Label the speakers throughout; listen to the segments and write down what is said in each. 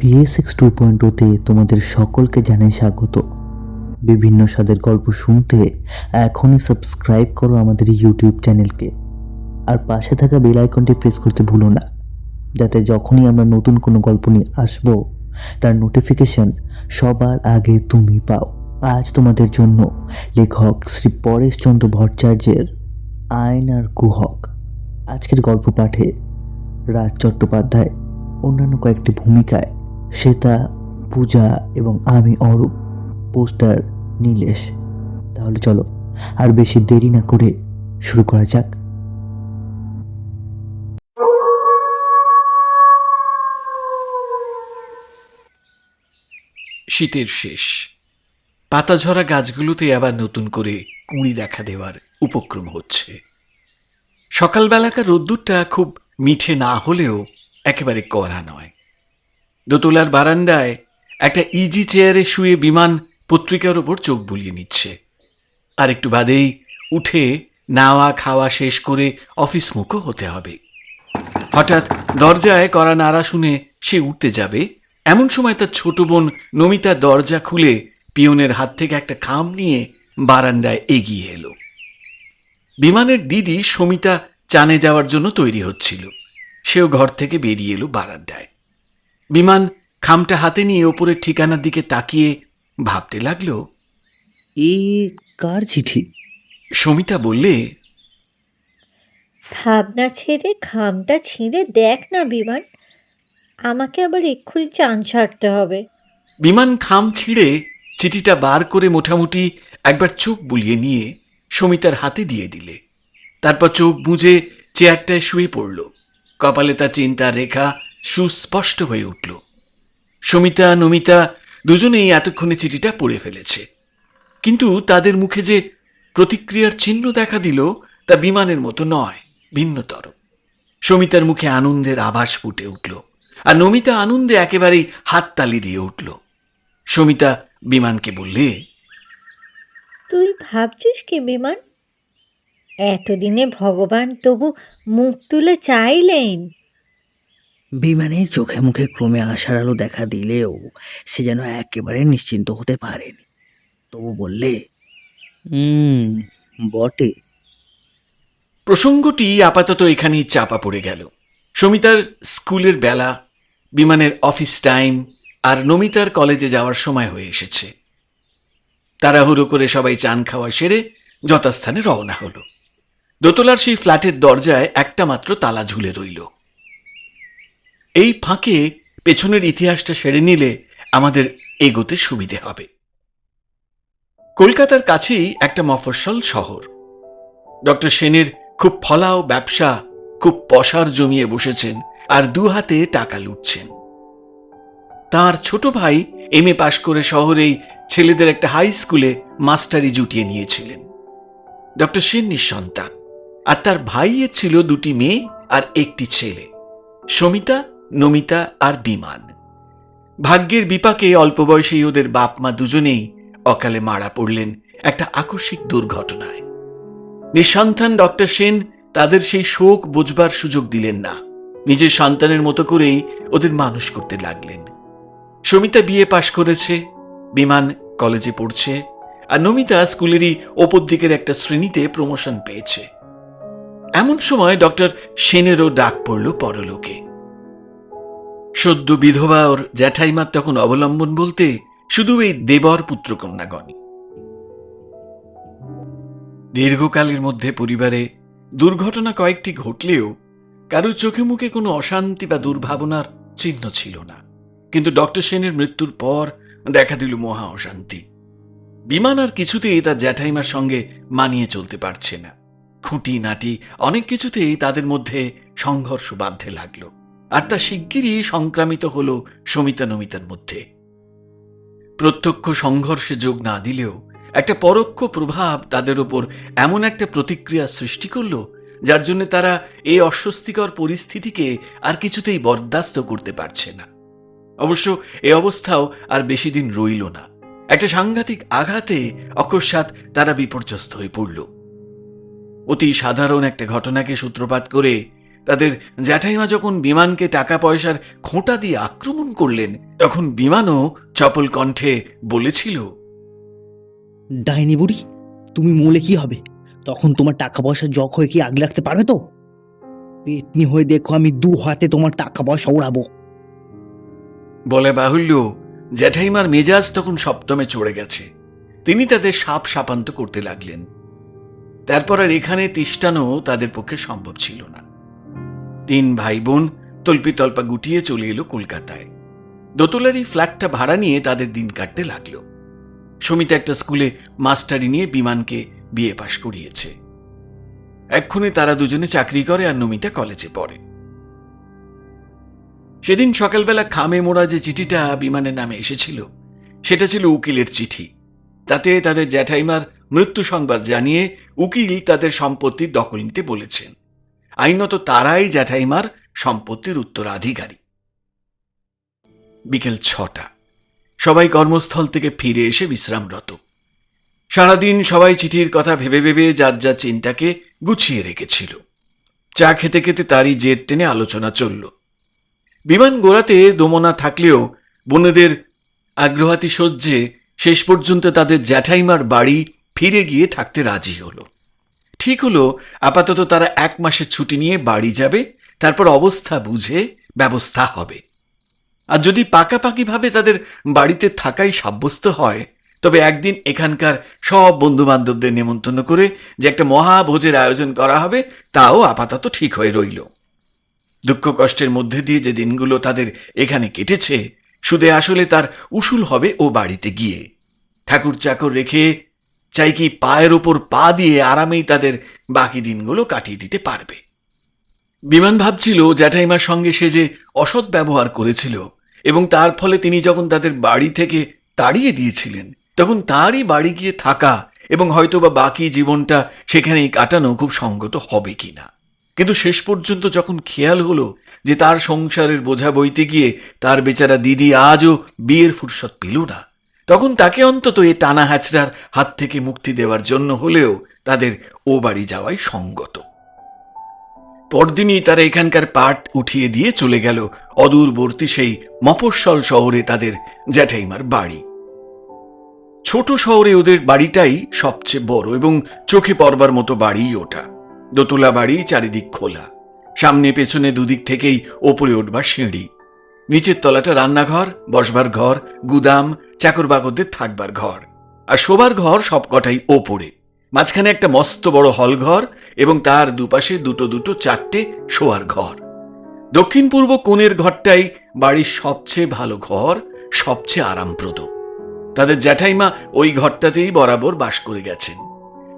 Speaker 1: পিএসএক্স two point ওতে তোমাদের সকলকে জানাই স্বাগত। বিভিন্ন স্বাদের গল্প শুনতে এখনই সাবস্ক্রাইব করো আমাদের ইউটিউব চ্যানেলকে আর পাশে থাকা বেল আইকনটি প্রেস করতে ভুলো না, যাতে যখনই আমরা নতুন কোনো গল্প নিয়ে আসব, তার নোটিফিকেশন সবার আগে তুমি পাও। আজ তোমাদের জন্য লেখক শ্রী পরেশচন্দ্র ভট্টাচার্যের আইন আর কুহক। আজকের গল্প পাঠে রাজ চট্টোপাধ্যায় অন্যান্য কয়েকটি ভূমিকায় শ্বেতা পূজা এবং আমি অরূপ, পোস্টার নীলেশ। তাহলে চলো, আর বেশি দেরি না করে শুরু করা যাক।
Speaker 2: শীতের শেষ। পাতাঝরা গাছগুলোতে আবার নতুন করে কুঁড়ি দেখা দেওয়ার উপক্রম হচ্ছে। সকালবেলাকার রোদ্দুরটা খুব মিঠে না হলেও একেবারে কড়া নয়। দোতলার বারান্দায় একটা ইজি চেয়ারে শুয়ে বিমান পত্রিকার ওপর চোখ বুলিয়ে নিচ্ছে। আর একটু বাদেই উঠে নাওয়া খাওয়া শেষ করে অফিস মুখও হতে হবে। হঠাৎ দরজায় কড়া নাড়া শুনে সে উঠতে যাবে। এমন সময় তার ছোট বোন নমিতা দরজা খুলে পিয়নের হাত থেকে একটা খাম নিয়ে বারান্দায় এগিয়ে এলো। বিমানের দিদি সমিতা চানে যাওয়ার জন্য তৈরি হচ্ছিল। সেও ঘর থেকে বেরিয়ে এলো বারান্দায়। বিমান খামটা হাতে নিয়ে ওপরের ঠিকানার দিকে তাকিয়ে ভাবতে লাগল
Speaker 1: এ কার চিঠি?
Speaker 2: সমিতা বললে
Speaker 3: ভাবনা ছেড়ে খামটা ছিঁড়ে দেখ না বিমান আমাকে আবার এক্ষুনি চান ছাড়তে হবে।
Speaker 2: বিমান খাম ছিঁড়ে চিঠিটা বার করে মোটামুটি একবার চোখ বুলিয়ে নিয়ে সমিতার হাতে দিয়ে দিলে। তারপর চোখ বুঝে চেয়ারটায় শুয়ে পড়ল। কপালে তার চিন্তার রেখা সুস্পষ্ট হয়ে উঠল। সমিতা, নমিতা দুজনেই এতক্ষণে চিঠিটা পড়ে ফেলেছে। কিন্তু তাদের মুখে যে প্রতিক্রিয়ার চিহ্ন দেখা দিল, তা বিমানের মতো নয়, ভিন্নতর। সমিতার মুখে আনন্দের আভাস ফুটে উঠল আর নমিতা আনন্দে একেবারেই হাততালি দিয়ে উঠল। সমিতা বিমানকে বললে,
Speaker 3: তুই ভাবছিস কি বিমান? এতদিনে ভগবান তবু মুখ তুলে চাইলেন।
Speaker 4: বিমানের চোখে মুখে ক্রমে আশার আলো দেখা দিলেও সে যেন একেবারে নিশ্চিন্ত হতে পারেনি। তবু বললে
Speaker 1: বটে।
Speaker 2: প্রসঙ্গটি আপাতত এখানেই চাপা পড়ে গেল। সমিতার স্কুলের বেলা, বিমানের অফিস টাইম আর নমিতার কলেজে যাওয়ার সময় হয়ে এসেছে। তাড়াহুড়ো করে সবাই চান খাওয়া সেরে যথাস্থানে রওনা হলো। দোতলার সেই ফ্ল্যাটের দরজায় একটা মাত্র তালা ঝুলে রইল। এই ফাঁকে পেছনের ইতিহাসটা সেরে নিলে আমাদের এগোতে সুবিধে হবে। কলকাতার কাছেই একটা মফস্বল শহর। ডক্টর সেনের খুব ফলাও ব্যবসা, খুব পসার জমিয়ে বসেছেন আর দু হাতে টাকা লুটছেন। তার ছোট ভাই এম এ পাশ করে শহরেই ছেলেদের একটা হাই স্কুলে মাস্টারি জুটিয়ে নিয়েছিলেন। ডক্টর সেন নিঃসন্তান। আর তার ভাইয়ের ছিল দুটি মেয়ে আর একটি ছেলে। সমিতা নমিতা আর বিমান। ভাগ্যের বিপাকে অল্প বয়সেই ওদের বাপ মা দুজনেই অকালে মারা পড়লেন একটা আকস্মিক দুর্ঘটনায়। নিঃসন্তান ডক্টর সেন তাদের সেই শোক বোঝবার সুযোগ দিলেন না। নিজের সন্তানের মতো করেই ওদের মানুষ করতে লাগলেন। সমিতা বিয়ে পাশ করেছে, বিমান কলেজে পড়ছে, আর নমিতা স্কুলেরই ওপর দিকের একটা শ্রেণীতে প্রমোশন পেয়েছে। এমন সময় ডক্টর সেনেরও ডাক পড়ল পরলোকে। সদ্য বিধবা ওর জ্যাঠাইমার তখন অবলম্বন বলতে শুধু এই দেবর পুত্রকন্যাগণই। দীর্ঘকালের মধ্যে পরিবারে দুর্ঘটনা কয়েকটি ঘটলেও কারোর চোখে মুখে কোনো অশান্তি বা দুর্ভাবনার চিহ্ন ছিল না। কিন্তু ডক্টর সেনের মৃত্যুর পর দেখা দিল মহা অশান্তি। বিমান আর কিছুতেই তার জ্যাঠাইমার সঙ্গে মানিয়ে চলতে পারছে না। খুঁটি নাটি অনেক কিছুতেই তাদের মধ্যে সংঘর্ষ বাঁধতে লাগল। আর তা শিগগিরই সংক্রামিত হল সমিতা নমিতার মধ্যে। প্রত্যক্ষ সংঘর্ষে যোগ না দিলেও একটা পরোক্ষ প্রভাব তাদের ওপর এমন একটা প্রতিক্রিয়া সৃষ্টি করল, যার জন্য তারা এই অস্বস্তিকর পরিস্থিতিকে আর কিছুতেই বরদাস্ত করতে পারছে না। অবশ্য এ অবস্থাও আর বেশি দিন রইল না। একটা সাংঘাতিক আঘাতে অকস্মাৎ তারা বিপর্যস্ত হয়ে পড়ল। অতি সাধারণ একটা ঘটনাকে সূত্রপাত করে তাদের জ্যাঠাইমা যখন বিমানকে টাকা পয়সার খোঁটা দিয়ে আক্রমণ করলেন তখন বিমানও চপল কণ্ঠে বলেছিল
Speaker 4: ডাইনি বুড়ি তুমি মলে কি হবে? তখন তোমার টাকা পয়সা জখ হয়ে কি আগলে রাখতে পারবে তো? পেতনি হয়ে দেখো আমি দু হাতে তোমার টাকা পয়সা উড়াবো
Speaker 2: বলে বাহুল্য জ্যাঠাইমার মেজাজ তখন সপ্তমে চড়ে গেছে। তিনি তাদের সাপ সাপান্ত করতে লাগলেন। তারপর আর এখানে তিষ্ঠানো তাদের পক্ষে সম্ভব ছিল না। তিন ভাই বোন তল্পি তল্পা গুটিয়ে চলে এলো কলকাতায়। দোতলার এই ফ্ল্যাটটা ভাড়া নিয়ে তাদের দিন কাটতে লাগল। সমিতা একটা স্কুলে মাস্টারি নিয়ে বিমানকে বিয়ে পাশ করিয়েছে। এক্ষুনি তারা দুজনে চাকরি করে আর নমিতা কলেজে পড়ে। সেদিন সকালবেলা খামে মোড়া যে চিঠিটা বিমানের নামে এসেছিল, সেটা ছিল উকিলের চিঠি। তাতে তাদের জ্যাঠাইমার মৃত্যু সংবাদ জানিয়ে উকিল তাদের সম্পত্তির দখল নিতে বলেছেন। আইনত তারাই জ্যাঠাইমার সম্পত্তির উত্তরাধিকারী। বিকেল ছটা। সবাই কর্মস্থল থেকে ফিরে এসে বিশ্রামরত। সারাদিন সবাই চিঠির কথা ভেবে ভেবে যার যার চিন্তাকে গুছিয়ে রেখেছিল। চা খেতে খেতে তারই জেদ টেনে আলোচনা চলল। বিমান গোড়াতে দোমনা থাকলেও বোনেদের আগ্রহাতি সহ্যে শেষ পর্যন্ত তাদের জ্যাঠাইমার বাড়ি ফিরে গিয়ে থাকতে রাজি হলো। ঠিক হলো, আপাতত তারা এক মাসের ছুটি নিয়ে বাড়ি যাবে, তারপর অবস্থা বুঝে ব্যবস্থা হবে। আর যদি পাকাপাকিভাবে তাদের বাড়িতে থাকাই সাব্যস্ত হয়, তবে একদিন এখানকার সব বন্ধু বান্ধবদের নেমন্তন্ন করে যে একটা মহাভোজের আয়োজন করা হবে, তাও আপাতত ঠিক হয়ে রইল। দুঃখ কষ্টের মধ্যে দিয়ে যে দিনগুলো তাদের এখানে কেটেছে, সুদে আসলে তার উসুল হবে ও বাড়িতে গিয়ে। ঠাকুর চাকর রেখে চাই কি পায়ের ওপর পা দিয়ে আরামেই তাদের বাকি দিনগুলো কাটিয়ে দিতে পারবে। বিমান ভাবছিল জ্যাঠাইমার সঙ্গে সে যে অসৎ ব্যবহার করেছিল এবং তার ফলে তিনি যখন তাদের বাড়ি থেকে তাড়িয়ে দিয়েছিলেন, তখন তারই বাড়ি গিয়ে থাকা এবং হয়তোবা বাকি জীবনটা সেখানেই কাটানো খুব সঙ্গত হবে কিনা। কিন্তু শেষ পর্যন্ত যখন খেয়াল হলো যে তার সংসারের বোঝা বইতে গিয়ে তার বেচারা দিদি আজও বিয়ের ফুরসত পেল না তখন তাকে অন্তত এ টানা হ্যাচড়ার হাত থেকে মুক্তি দেওয়ার জন্য হলেও তাদের ও বাড়ি যাওয়াই সঙ্গত। পরদিনই তারা এখানকার পাট উঠিয়ে দিয়ে চলে গেল অদূরবর্তী সেই মফস্বল শহরে তাদের জ্যাঠাইমার বাড়ি। ছোট শহরে ওদের বাড়িটাই সবচেয়ে বড় এবং চোখে পড়বার মতো বাড়ি ওটা। দোতলা বাড়ি, চারিদিক খোলা। সামনে পেছনে দুদিক থেকেই ওপরে উঠবার সিঁড়ি। নিচের তলাটা রান্নাঘর, বসবার ঘর, গুদাম চাকর বাকরদের থাকবার ঘর। আর শোবার ঘর সবকটাই ওপরে। মাঝখানে একটা মস্ত বড় হল ঘর এবং তার দুপাশে দুটো দুটো চারটে শোয়ার ঘর। দক্ষিণ পূর্ব কোণের ঘরটাই বাড়ির সবচেয়ে ভালো ঘর, সবচেয়ে আরামপ্রদ। তাদের জ্যাঠাইমা ওই ঘরটাতেই বরাবর বাস করে গেছেন।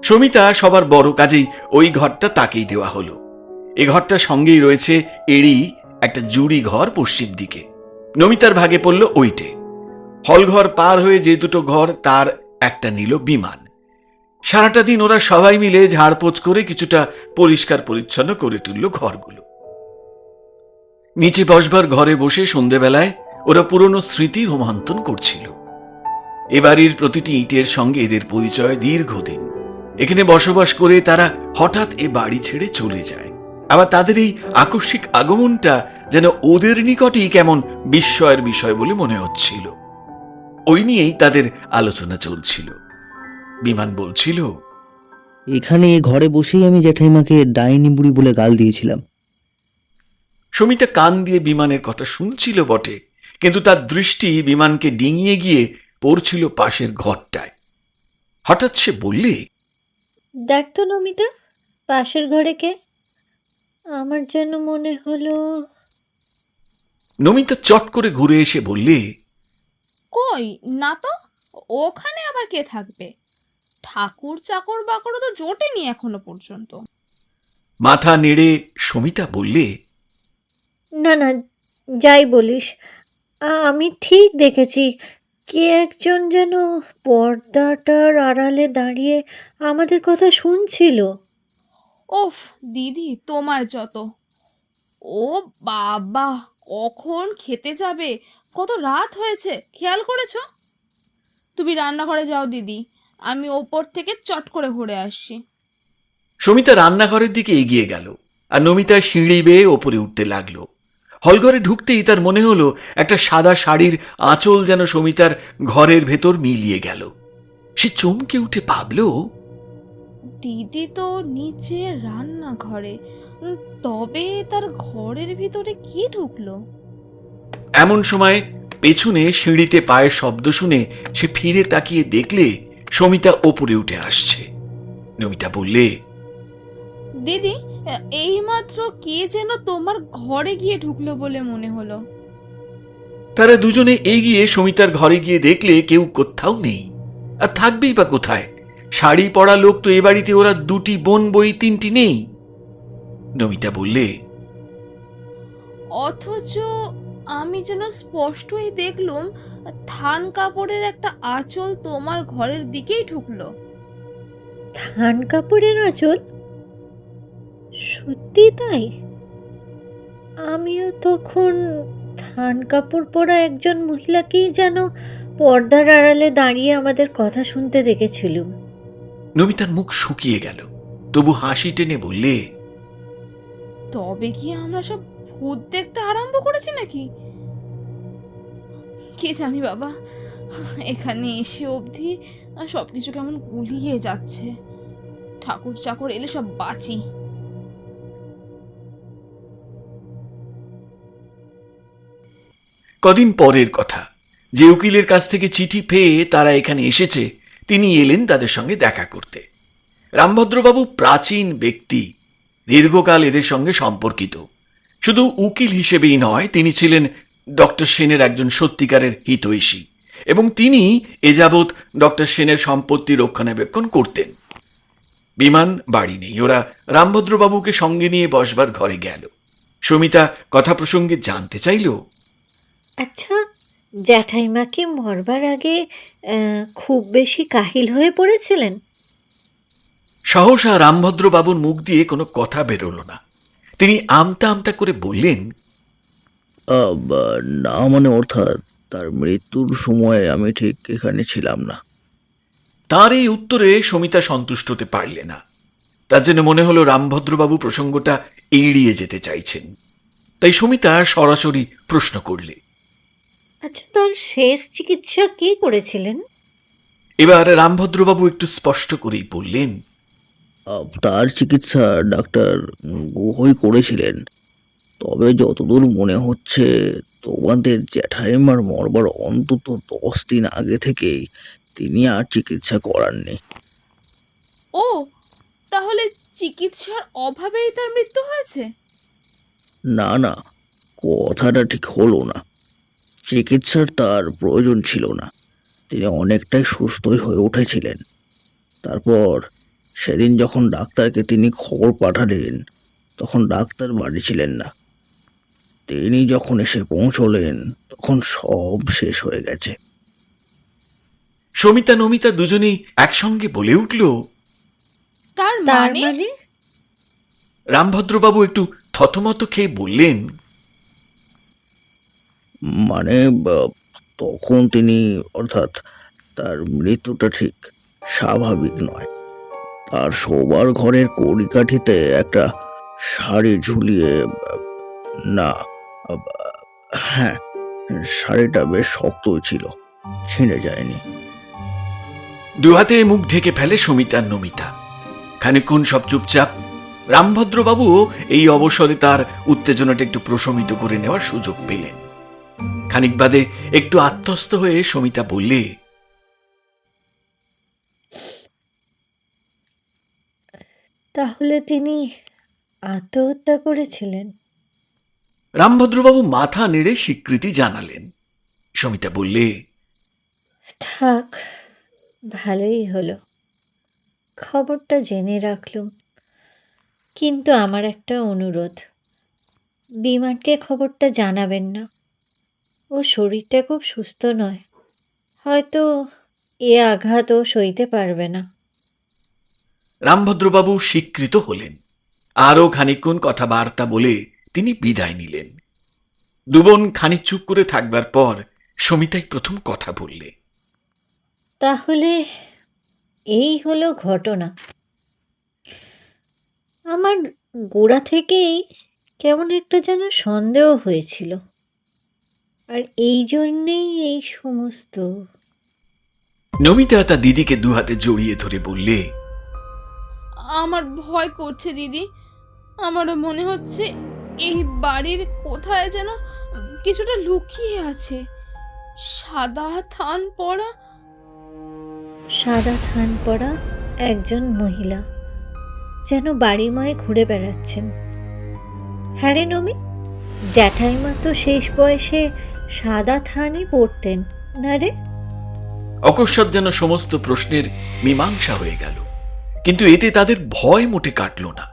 Speaker 2: সমিতা সবার বড় কাজেই ওই ঘরটা তাকেই দেওয়া হলো। এ ঘরটার সঙ্গেই রয়েছে এরই একটা জুড়ি ঘর পশ্চিম দিকে। নমিতার ভাগে পড়ল ওইটে। হলঘর পার হয়ে যে দুটো ঘর, তার একটা নিল বিমান। সারাটা দিন ওরা সবাই মিলে ঝাড়পোছ করে কিছুটা পরিষ্কার পরিচ্ছন্ন করে তুলল ঘরগুলো। নিচে বসবার ঘরে বসে সন্ধেবেলায় ওরা পুরনো স্মৃতি রোমান্তন করছিল। এ বাড়ির প্রতিটি ইটের সঙ্গে এদের পরিচয় দীর্ঘদিন। এখানে বসবাস করে তারা হঠাৎ এ বাড়ি ছেড়ে চলে যায়। আবার তাদের এই আকস্মিক আগমনটা যেন ওদের নিকটেই কেমন বিস্ময়ের বিষয় বলে মনে হচ্ছিল। ওই নিয়েই তাদের আলোচনা চলছিল। বিমান বলছিল
Speaker 4: এখানে ঘরে বসেই আমি জ্যাঠাইমাকে ডাইনি বুড়ি বলে গাল দিয়েছিলাম।
Speaker 2: সমিতা কান দিয়ে বিমানের কথা শুনছিল বটে কিন্তু তার দৃষ্টি বিমানকে ডিঙিয়ে গিয়ে পড়ছিল পাশের ঘরটায়। হঠাৎ সে বললে
Speaker 3: দেখ তো নমিতা পাশের ঘরে কে? আমার যেন মনে হলো
Speaker 2: নমিতা চট করে ঘুরে এসে বললে
Speaker 5: কই? না তো? ওখানে আবার কে থাকবে? ঠাকুর চাকর বাকরও তো জোটেনি এখনও পর্যন্ত।
Speaker 2: মাথা নেড়ে সমিতা বললে
Speaker 3: না না যাই বলিস। আমি ঠিক দেখেছি কে একজন যেন পর্দাটার আড়ালে দাঁড়িয়ে আমাদের কথা শুনছিল।
Speaker 5: ওফ দিদি তোমার যত। ও বাবা কখন খেতে যাবে? কত রাত হয়েছে খেয়াল করেছ? তুমি রান্নাঘরে যাও দিদি। আমি ওপর থেকে চট করে ঘুরে আসছি।
Speaker 2: সমিতা রান্নাঘরের দিকে এগিয়ে গেল আর নমিতা সিঁড়ি বেয়ে ওপরে উঠতে লাগল। হলঘরে ঢুকতেই তার মনে হলো একটা সাদা শাড়ির আঁচল যেন সমিতার ঘরের ভেতর মিলিয়ে গেল। সে চমকে উঠে ভাবলো
Speaker 5: দিদি তো নিচে রান্নাঘরে তবে তার ঘরের ভিতরে কি ঢুকলো?
Speaker 2: এমন সময় পেছনে সিঁড়িতে পায়ের শব্দ শুনে সে ফিরে তাকিয়ে দেখলে সমিতা ওপরে উঠে আসছে। নমিতা বললে
Speaker 5: দিদি এইমাত্র কে যেন তোমার ঘরে গিয়ে ঢুকলো বলে মনে হলো?
Speaker 2: তারা দুজনে এগিয়ে সমিতার ঘরে গিয়ে দেখলে কেউ কোথাও নেই। আর থাকবেই বা কোথায়? শাড়ি পরা লোক তো এ বাড়িতে ওরা দুটি বোন বই তিনটি নেই। নমিতা বললে
Speaker 5: অথচ আমি যেন স্পষ্টই দেখলুম থান কাপড়ের একটা আঁচল তোমার ঘরের দিকেই ঢুকলো।
Speaker 3: থান কাপড়ের আঁচল? সত্যি তাই? আমিও তখন থান কাপড় পরা একজন মহিলাকেই যেন পর্দার আড়ালে দাঁড়িয়ে আমাদের কথা শুনতে দেখেছিলুম।
Speaker 2: নমিতার মুখ শুকিয়ে গেল তবু হাসি টেনে বললে
Speaker 5: তবে কি আমরা সব ভূত দেখতে আরম্ভ করেছি নাকি? কে জানি বাবা, এখানে এসে অবধি সব কিছু কেমন গুলিয়ে যাচ্ছে। ঠাকুর চাকর এলে সব বাঁচি।
Speaker 2: কদিন পরের কথা। যে উকিলের কাছ থেকে চিঠি পেয়ে তারা এখানে এসেছে, তিনি এলেন তাদের সঙ্গে দেখা করতে। রামভদ্রবাবু প্রাচীন ব্যক্তি। দীর্ঘকাল এদের সঙ্গে সম্পর্কিত। শুধু উকিল হিসেবেই নয়, তিনি ছিলেন ডক্টর সেনের একজন সত্যিকারের হিতৈষী এবং তিনি এ যাবৎ ডক্টর সেনের সম্পত্তি রক্ষণাবেক্ষণ করতেন। বিমান বাড়ি নেই, ওরা রামভদ্রবাবুকে সঙ্গে নিয়ে বসবার ঘরে গেল। সমিতা কথা প্রসঙ্গে জানতে চাইল
Speaker 3: আচ্ছা জ্যাঠাইমা কি মরবার আগে খুব বেশি কাহিল হয়ে পড়েছিলেন?
Speaker 2: সহসা রামভদ্রবাবুর মুখ দিয়ে কোনো কথা বেরোলো না। তিনি আমতা আমতা করে বললেন
Speaker 4: না মানে অর্থাৎ তার মৃত্যুর সময় আমি ঠিক এখানে ছিলাম না।
Speaker 2: তার এই উত্তরে সমিতা সন্তুষ্ট হতে পারলে না। তার জন্য মনে হলো রামভদ্রবাবু প্রসঙ্গটা এড়িয়ে যেতে চাইছেন। তাই সমিতা সরাসরি প্রশ্ন করলে
Speaker 3: আচ্ছা তার শেষ চিকিৎসা কে করেছিলেন?
Speaker 2: এবার রামভদ্রবাবু একটু স্পষ্ট করেই বললেন
Speaker 4: তার চিকিৎসা ডাক্তার গুহই করেছিলেন। তবে যতদূর মনে হচ্ছে তোমাদের জ্যাঠাইমার মরবার অন্তত দশ দিন আগে থেকেই তিনি আর চিকিৎসা করাননি।
Speaker 5: ও তাহলে চিকিৎসার অভাবেই তার মৃত্যু হয়েছে?
Speaker 4: না না কথাটা ঠিক হলো না। চিকিৎসার তার প্রয়োজন ছিল না। তিনি অনেকটাই সুস্থই হয়ে উঠেছিলেন। তারপর সেদিন যখন ডাক্তারকে তিনি খবর পাঠালেন তখন ডাক্তার বাড়ি ছিলেন না। তিনি যখন এসে পৌঁছলেন তখন সব শেষ হয়ে গেছে।
Speaker 2: সমিতা নমিতা দুজনেই একসঙ্গে বলে উঠল
Speaker 5: তার মানে?
Speaker 3: মানে?
Speaker 2: রামভদ্রবাবু একটু থতমত খেয়ে বললেন
Speaker 4: মানে তখন তিনি অর্থাৎ তার মৃত্যুটা ঠিক স্বাভাবিক নয়। তার শোবার ঘরের কড়িকাঠিতে একটা শাড়ি ঝুলিয়ে, না হ্যাঁ শাড়িটা বেশ শক্তই ছিল, ছিঁড়ে যায়নি।
Speaker 2: দুহাতে মুখ ঢেকে ফেলে সমিতার নমিতা। খানিকক্ষণ সব চুপচাপ। রামভদ্রবাবুও এই অবসরে তার উত্তেজনাটা একটু প্রশমিত করে নেওয়ার সুযোগ পেলেন। খানিক বাদে একটু আত্মস্থ হয়ে সমিতা বললে
Speaker 3: তাহলে তিনি আত্মহত্যা করেছিলেন?
Speaker 2: রামভদ্রবাবু মাথা নেড়ে স্বীকৃতি জানালেন। সমিতা বললে
Speaker 3: থাক ভালোই হলো। খবরটা জেনে রাখলুম। কিন্তু আমার একটা অনুরোধ। বিমানকে খবরটা জানাবেন না। ও শরীরটা খুব সুস্থ নয়। হয়তো এ আঘাত ও সইতে পারবে না।
Speaker 2: রামভদ্রবাবু স্বীকৃত হলেন। আরও খানিকক্ষণ কথাবার্তা বলে তিনি বিদায় নিলেন। দুবন খানিক চুপ করে থাকবার পর সমিতাই প্রথম কথা বললে।
Speaker 3: তাহলে এই হলো ঘটনা। আমার গোড়া থেকেই কেমন একটা যেন সন্দেহ হয়েছিল। আর এই জন্যেই এই সমস্ত।
Speaker 2: নমিতা তার দিদিকে দুহাতে জড়িয়ে ধরে বললে
Speaker 5: আমার ভয় করছে দিদি। আমারও মনে হচ্ছে এই বাড়ির কোথায় যেন কিছুটা লুকিয়ে আছে। সাদা থান পরা।
Speaker 3: সাদা থান পরা একজন মহিলা যেন বাড়ির মায়ে ঘুরে বেড়াচ্ছেন। হ্যাঁ রে নমি জ্যাঠাইমা তো শেষ বয়সে সাদা থানই পরতেন না রে?
Speaker 2: অকস্মাৎ যেন সমস্ত প্রশ্নের মীমাংসা হয়ে গেল। কিন্তু এতে তাদের ভয় মোটে কাটল না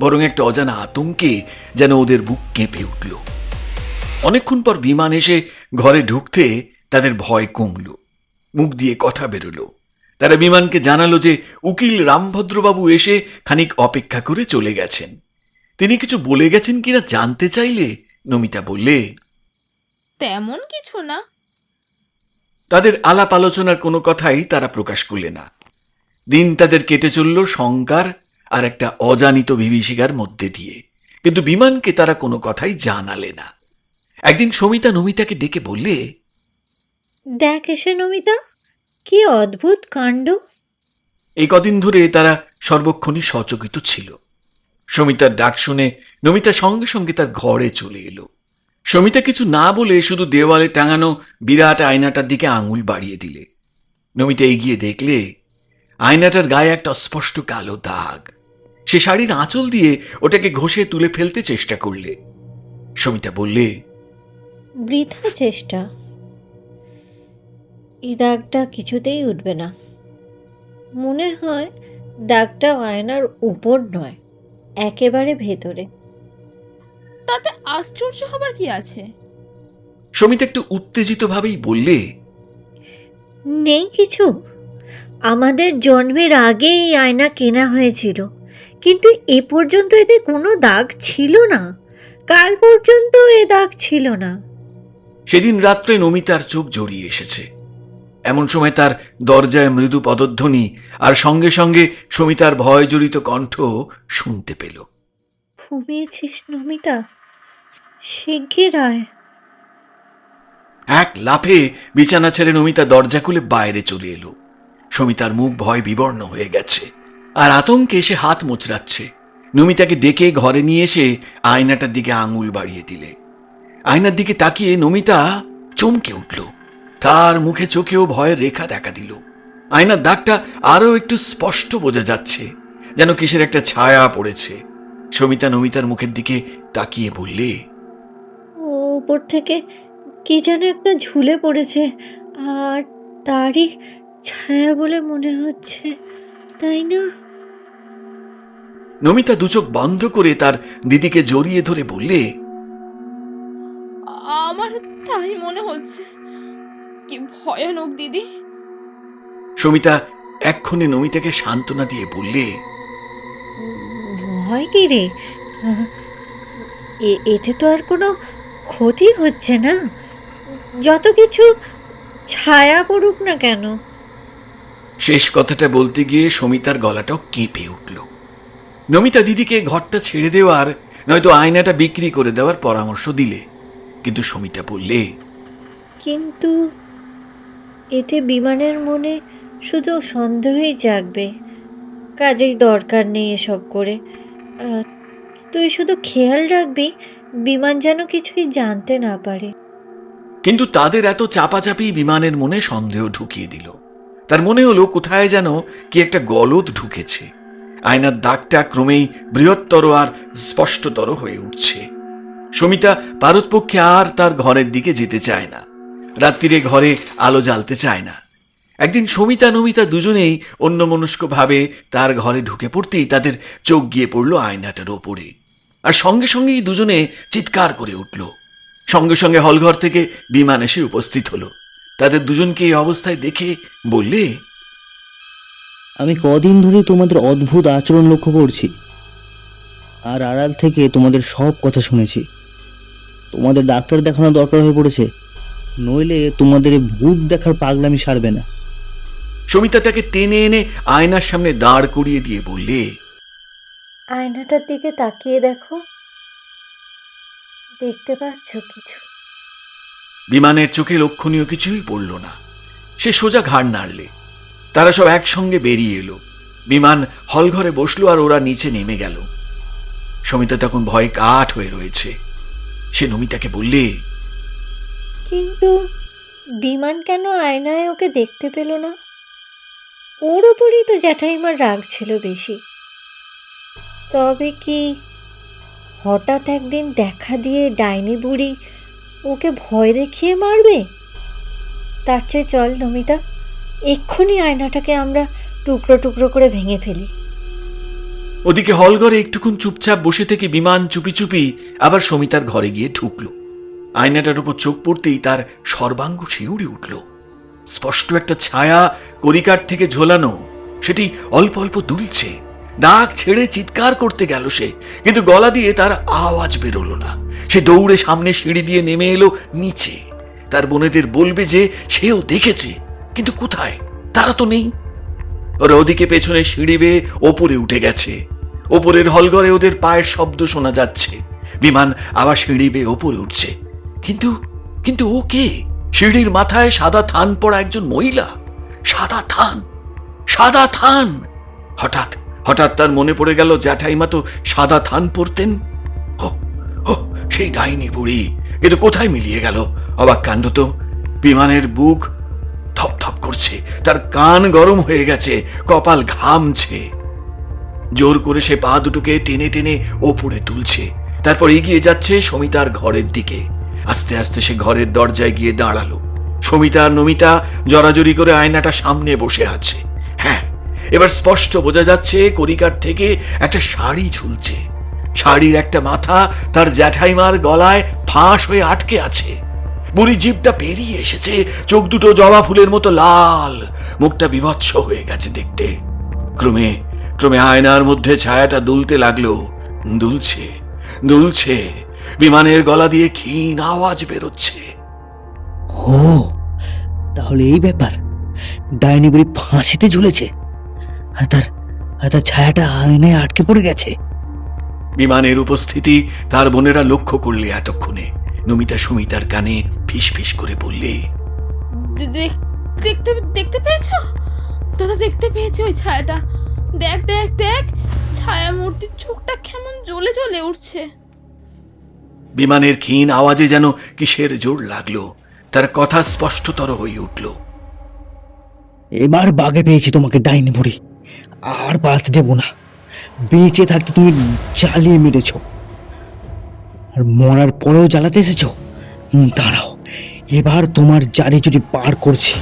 Speaker 2: বরং একটা অজানা আতঙ্কে যেন ওদের বুক কেঁপে উঠল। অনেকক্ষণ পর বিমান এসে ঘরে ঢুকতে তাদের ভয় কমল। মুখ দিয়ে কথা বেরোলো। তারা বিমানকে জানালো যে উকিল রামভদ্রবাবু এসে খানিক অপেক্ষা করে চলে গেছেন। তিনি কিছু বলে গেছেন কিনা জানতে চাইলে নমিতা বললে
Speaker 5: তেমন কিছু না।
Speaker 2: তাদের আলাপ আলোচনার কোনো কথাই তারা প্রকাশ করলে না। দিন তাদের কেটে চলল শঙ্কার আর একটা অজানিত বিভীষিকার মধ্যে দিয়ে। কিন্তু বিমানকে তারা কোনো কথাই জানালে না। একদিন সমিতা নমিতাকে ডেকে বললে
Speaker 3: দেখ এসে নমিতা কি অদ্ভুত কাণ্ড।
Speaker 2: এই কদিন ধরে তারা সর্বক্ষণই সচকিত ছিল। সমিতার ডাক শুনে নমিতা সঙ্গে সঙ্গে তার ঘরে চলে এলো। সমিতা কিছু না বলে শুধু দেওয়ালে টাঙানো বিরাট আয়নাটার দিকে আঙুল বাড়িয়ে দিলে। নমিতা এগিয়ে দেখলে আয়নাটার গায়ে একটা অস্পষ্ট কালো দাগ। সে শাড়ির আঁচল দিয়ে ওটাকে ঘষে তুলে ফেলতে চেষ্টা করলে। সমিতা বললে
Speaker 3: বৃথা চেষ্টা। এই দাগটা কিছুতেই উঠবে না। মনে হয় দাগটা আয়নার উপর নয় একেবারে ভেতরে।
Speaker 5: তাতে আশ্চর্য হবার কি আছে?
Speaker 2: সমিতা একটু উত্তেজিতভাবেই বললে
Speaker 3: নেই কিছু? আমাদের জন্মের আগে এই আয়না কেনা হয়েছিল। কিন্তু এ পর্যন্ত এতে কোনো দাগ ছিল না। কাল পর্যন্ত এ দাগ ছিল না।
Speaker 2: সেদিন রাত্রে নমিতার চোখ জড়িয়ে এসেছে। এমন সময় তার দরজায় মৃদু পদধ্বনি আর সঙ্গে সঙ্গে সমিতার ভয় জড়িত কণ্ঠ শুনতে পেল।
Speaker 3: ঘুমিয়েছিস নমিতা? শিগগির আয়।
Speaker 2: এক লাফে বিছানা ছেড়ে নমিতা দরজা খুলে বাইরে চলে এলো। সমিতার মুখ ভয় বিবর্ণ হয়ে গেছে। আর আতঙ্কে এসে হাত মোচড়াচ্ছে। নমিতাকে ডেকে ঘরে নিয়ে এসে আয়নাটার দিকে আঙুল বাড়িয়ে দিলে। আয়নার দিকে তাকিয়ে নমিতা চমকে উঠল। তার মুখে চোখেও ভয়ের রেখা দেখা দিল। আয়নার দাগটা আরও একটু স্পষ্ট বোঝা যাচ্ছে, যেন কিসের একটা ছায়া পড়েছে। সমিতা নমিতার মুখের দিকে তাকিয়ে বললে,
Speaker 3: ও উপর থেকে কি যেন একটা ঝুলে পড়েছে। আর তারই ছায়া বলে মনে হচ্ছে তাই না?
Speaker 2: নমিতা দুচোখ বন্ধ করে তার দিদিকে জড়িয়ে ধরে বললে
Speaker 5: আমার তাই মনে হচ্ছে। কি ভয়ানক দিদি।
Speaker 2: সমিতা এক্ষণে নমিতাকে সান্ত্বনা দিয়ে বললে
Speaker 3: ভয় কি রে? এ- এতে তো আর কোনো ক্ষতি হচ্ছে না। যত কিছু ছায়া পড়ুক না কেন
Speaker 2: শেষ কথাটা বলতে গিয়ে সমিতার গলাটাও কেঁপে উঠল। নমিতা দিদিকে ঘরটা ছেড়ে দেওয়ার নয়তো আয়নাটা বিক্রি করে দেওয়ার পরামর্শ দিলে। কিন্তু সমিতা বললে
Speaker 3: কিন্তু এতে বিমানের মনে শুধু সন্দেহই জাগবে। কাজেই দরকার নেই এসব করে। তুই শুধু খেয়াল রাখবি বিমান যেন কিছুই জানতে না পারে।
Speaker 2: কিন্তু তাদের এত চাপাচাপি বিমানের মনে সন্দেহ ঢুকিয়ে দিল। তার মনে হলো কোথায় যেন কি একটা গলদ ঢুকেছে। আয়নার দাগটা ক্রমেই বৃহত্তর আর স্পষ্টতর হয়ে উঠছে। সমিতা পারতপক্ষে আর তার ঘরের দিকে যেতে চায় না। রাত্রিরে ঘরে আলো জ্বালতে চায় না। একদিন সমিতা নমিতা দুজনেই অন্যমনস্কভাবে তার ঘরে ঢুকে পড়তেই তাদের চোখ গিয়ে পড়ল আয়নাটার ওপরে। আর সঙ্গে সঙ্গেই দুজনে চিৎকার করে উঠল। সঙ্গে সঙ্গে হলঘর থেকে বিমান এসে উপস্থিত হলো। তাদের দুজনকে এই অবস্থায় দেখে বললে
Speaker 1: আমি কদিন ধরে তোমাদের অদ্ভুত আচরণ লক্ষ্য করছি। আর আড়াল থেকে তোমাদের সব কথা শুনেছি। তোমাদের ডাক্তার দেখানো দরকার হয়ে পড়েছে। নইলে তোমাদের ভূত দেখার পাগলামি সারবে না।
Speaker 2: সমিতা তাকে টেনে এনে আয়নার সামনে দাঁড় করিয়ে দিয়ে বললে
Speaker 3: আয়নাটার দিকে তাকিয়ে দেখো। দেখতে পাচ্ছ কিছু?
Speaker 2: বিমানের চোখে লক্ষণীয় কিছুই পড়ল না। সে সোজা ঘাড় নাড়লে। তারা সব একসঙ্গে বেরিয়ে এলো। বিমান হলঘরে বসল আর ওরা নিচে নেমে গেল। সমিতা তখন ভয়ে কাঠ হয়ে রয়েছে। সে নমিতাকে বললে,
Speaker 3: কিন্তু বিমান কেন আয়নায় ওকে দেখতে পেল না? ওর ওপরই তো জ্যাঠাইমার রাগ ছিল বেশি। তবে কি হঠাৎ একদিন দেখা দিয়ে ডাইনি বুড়ি ওকে ভয় দেখিয়ে মারবে? তার চেয়ে চল, নমিতা। এক্ষুনি আয়নাটাকে আমরা টুকরো টুকরো করে ভেঙে ফেলি।
Speaker 2: ওদিকে হলঘরে একটুক্ষণ চুপচাপ বসে থেকে বিমান চুপি চুপি আবার সমিতার ঘরে গিয়ে ঢুকলো। আয়নাটার উপর চোখ পড়তেই তার সর্বাঙ্গ শিউড়ে উঠল। স্পষ্ট একটা ছায়া করিকার থেকে ঝোলানো, সেটি অল্প অল্প দুলছে। ডাক ছেড়ে চিৎকার করতে গেল সে, কিন্তু গলা দিয়ে তার আওয়াজ বেরোলো না। সে দৌড়ে সামনে সিঁড়ি দিয়ে নেমে এলো নিচে। তার বোনেদের বলবে যে সেও দেখেছে, কিন্তু কোথায়? তারা তো নেই। ওরা ওদিকে পেছনে সিঁড়ি বেয়ে ওপরে উঠে গেছে। ওপরের হলঘরে ওদের পায়ের শব্দ শোনা যাচ্ছে। বিমান আবার সিঁড়ি বেয়ে ওপরে উঠছে। কিন্তু কিন্তু ও কে? সিঁড়ির মাথায় সাদা থান পড়া একজন মহিলা? সাদা থান? সাদা থান? হঠাৎ হঠাৎ তার মনে পড়ে গেল, জ্যাঠাইমা তো সাদা থান পরতেন? সেই ডাইনি বুড়ি কিন্তু কোথায় মিলিয়ে গেল? অবাক কাণ্ড তো, বিমানের বুক থপথপ করছে, তার কান গরম হয়ে গেছে, কপাল ঘামছে। জোর করে সে পা দুটোকে টেনে টেনে ওপরে তুলছে, তারপর এগিয়ে যাচ্ছে সমিতার ঘরের দিকে। আস্তে আস্তে সে ঘরের দরজায় গিয়ে দাঁড়াল। সমিতা নমিতা জড়াজড়ি করে আয়নাটা সামনে বসে আছে। এবার স্পষ্ট বোঝা যাচ্ছে করিকার থেকে একটা শাড়ি ঝুলছে। শাড়ির একটা মাথা তার জ্যাঠাইমার গলায় ফাঁস হয়ে আটকে আছে। বুড়ি জিভটা পেরিয়ে এসেছে, চোখ দুটো জবা ফুলের মতো লাল। মুখটা বিভৎস হয়ে গেছে দেখতে। ক্রমে ক্রমে আয়নার মধ্যে ছায়াটা দুলতে লাগল। দুলছে দুলছে। বিমানের গলা দিয়ে ক্ষীণ আওয়াজ বেরোচ্ছে।
Speaker 4: ও, তাহলে এই ব্যাপার। ডাইনি বুড়ি ফাঁসিতে ঝুলেছে। আর তার আর তার ছায়াটা আয়নায় আটকে পড়ে গেছে।
Speaker 2: বিমানের উপস্থিতি তার বোনেরা লক্ষ্য করলে এতক্ষণে। নমিতা সুমিতার কানে ফিস ফিস করে বললে
Speaker 5: দেখ- দেখতে দেখতে পেয়েছ? দাদা দেখতে পেয়েছি ওই ছায়াটা। দেখ দেখ দেখ ছায়া মূর্তির চোখটা কেমন জ্বলে জ্বলে উঠছে।
Speaker 2: বিমানের ক্ষীণ আওয়াজে যেন কিসের জোর লাগল তার কথা স্পষ্টতর হয়ে উঠল।
Speaker 4: এবার বাগে পেয়েছি তোমাকে ডাইনি বুড়ি। আর পালাতে দেবো না বেঁচে থাকতে তুমি জ্বালিয়ে মেরেছ আর মরার পরেও জ্বালাতে এসেছ দাঁড়াও এবার তোমার জারি জুড়ি পার করছি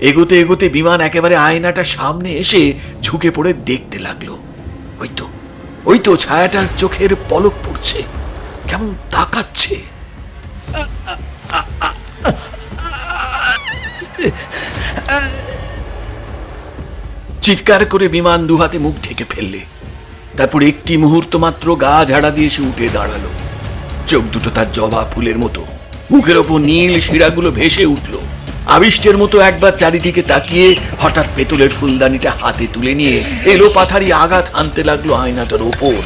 Speaker 2: এগোতে এগোতে বিমান একেবারে আয়নাটা সামনে এসে ঝুঁকে পড়ে দেখতে লাগল ওই তো ওই তো ছায়াটার চোখের পলক পড়ছে কেমন তাকাচ্ছে চিৎকার করে বিমান দুহাতে মুখ ঢেকে ফেললে। তারপর একটি মুহূর্ত মাত্র গা ঝাড়া দিয়ে সে উঠে দাঁড়াল। চোখ দুটো তার জবা ফুলের মতো। মুখের ওপর নীল শিরাগুলো ভেসে উঠল। আবিষ্টের মতো একবার চারিদিকে তাকিয়ে হঠাৎ পেতলের ফুলদানিটা হাতে তুলে নিয়ে এলো পাথারি আঘাত আনতে লাগল আয়নাটার ওপর।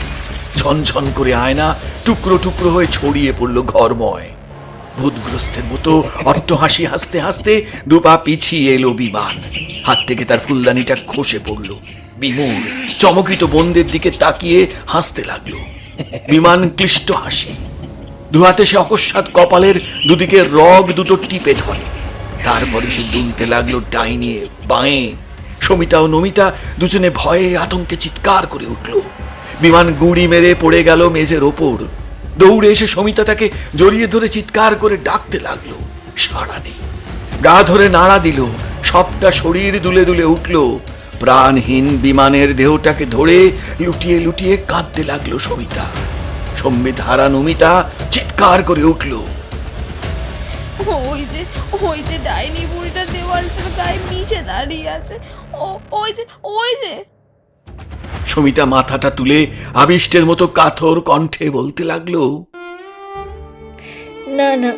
Speaker 2: ঝনঝন করে আয়না টুকরো টুকরো হয়ে ছড়িয়ে পড়ল ঘরময়। ভূতগ্রস্তের মতো অট্ট হাসি হাসতে হাসতে দুপা পিছিয়ে এলো বিমান। হাত থেকে তার ফুলদানিটা খসে পড়ল। বিমূর, চমকিত বন্দের দিকে তাকিয়ে হাসতে লাগল। বিমান ক্লিষ্ট হাসি। দুহাতে সে অকস্মাৎ কপালের দুদিকে রগ দুটো টিপে ধরে। তারপরে সে দুলতে লাগল ডাইনিয়ে বাঁয়ে। সমিতা ও নমিতা দুজনে ভয়ে আতঙ্কে চিৎকার করে উঠল। বিমান গুঁড়ি মেরে পড়ে গেল মেঝের ওপর। দৌড়ে এসে সমিতা তাকে জড়িয়ে ধরে চিৎকার করে ডাকতে লাগল। সাড়া নেই। গা ধরে নাড়া দিল। সবটা শরীর দুলে দুলে উঠল। প্রাণহীন বিমানের দেহটাকে ধরে লুটিয়ে লুটিয়ে কাঁদতে লাগল সমিতা। সম্বিত হারা নমিতা চিৎকার করে উঠল।
Speaker 5: ওই যে ওই যে ডাইনি বুড়িটা দেওয়ালটার গায়ে মিশে দাঁড়িয়ে আছে। ও, ওই যে ওই যে।
Speaker 2: সমিতা মাথাটা তুলে আবিষ্টের মতো কাথর কণ্ঠে বলতে লাগল
Speaker 3: না না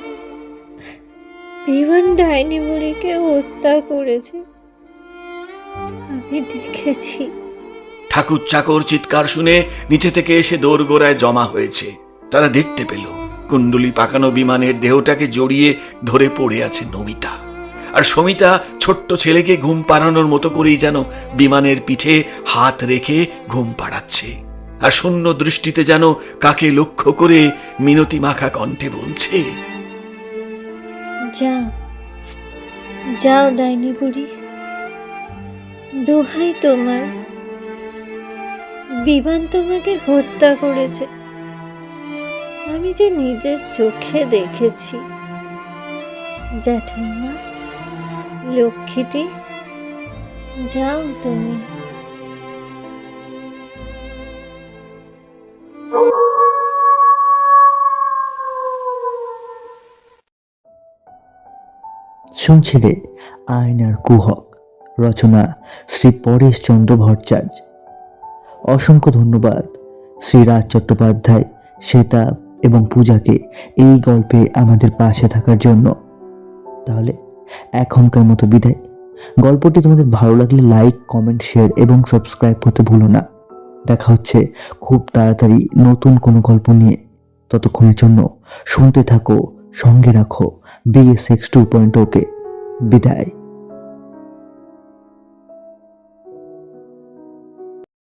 Speaker 3: বিমান ডাইনি বুড়িকে হত্যা করেছে। আমি দেখেছি।
Speaker 2: ঠাকুর চাকর চিৎকার শুনে নিচে থেকে এসে দোরগোড়ায় জমা হয়েছে। তারা দেখতে পেল কুণ্ডলি পাকানো বিমানের দেহটাকে জড়িয়ে ধরে পড়ে আছে নমিতা। আর সমিতা ছোট্ট ছেলেকে ঘুম পাড়ানোর মতো করেই যেন বিমানের পিঠে হাত রেখে ঘুম পাড়াচ্ছে। আর শূন্য দৃষ্টিতে যেন কাকে লক্ষ্য করে মিনতি মাখা কণ্ঠে বলছে
Speaker 3: যাও যাও ডাইনি বুড়ি, দোহাই তোমার। বিমান তোমাকে হত্যা করেছে। আমি যে নিজের চোখে দেখেছি। জ্যাঠাইমা লক্ষ্মীটি, যাও তুমি।
Speaker 1: শুনছিলে আয়নার কুহক, রচনা শ্রী পরেশ চন্দ্র ভট্টাচার্য। অসংখ্য ধন্যবাদ শ্রীরাজ চট্টোপাধ্যায়, শ্বেতা এবং পূজাকে এই গল্পে আমাদের পাশে থাকার জন্য। তাহলে এখনকার মতো বিদায়। গল্পটি তোমাদের ভালো লাগলে লাইক কমেন্ট শেয়ার এবং সাবস্ক্রাইব করতে ভুলো না। দেখা হচ্ছে খুব তাড়াতাড়ি নতুন কোনো গল্প নিয়ে। ততক্ষণের জন্য শুনতে থাকো, সঙ্গে রাখো বিএসএক্স টু পয়েন্ট ওকে বিদায়।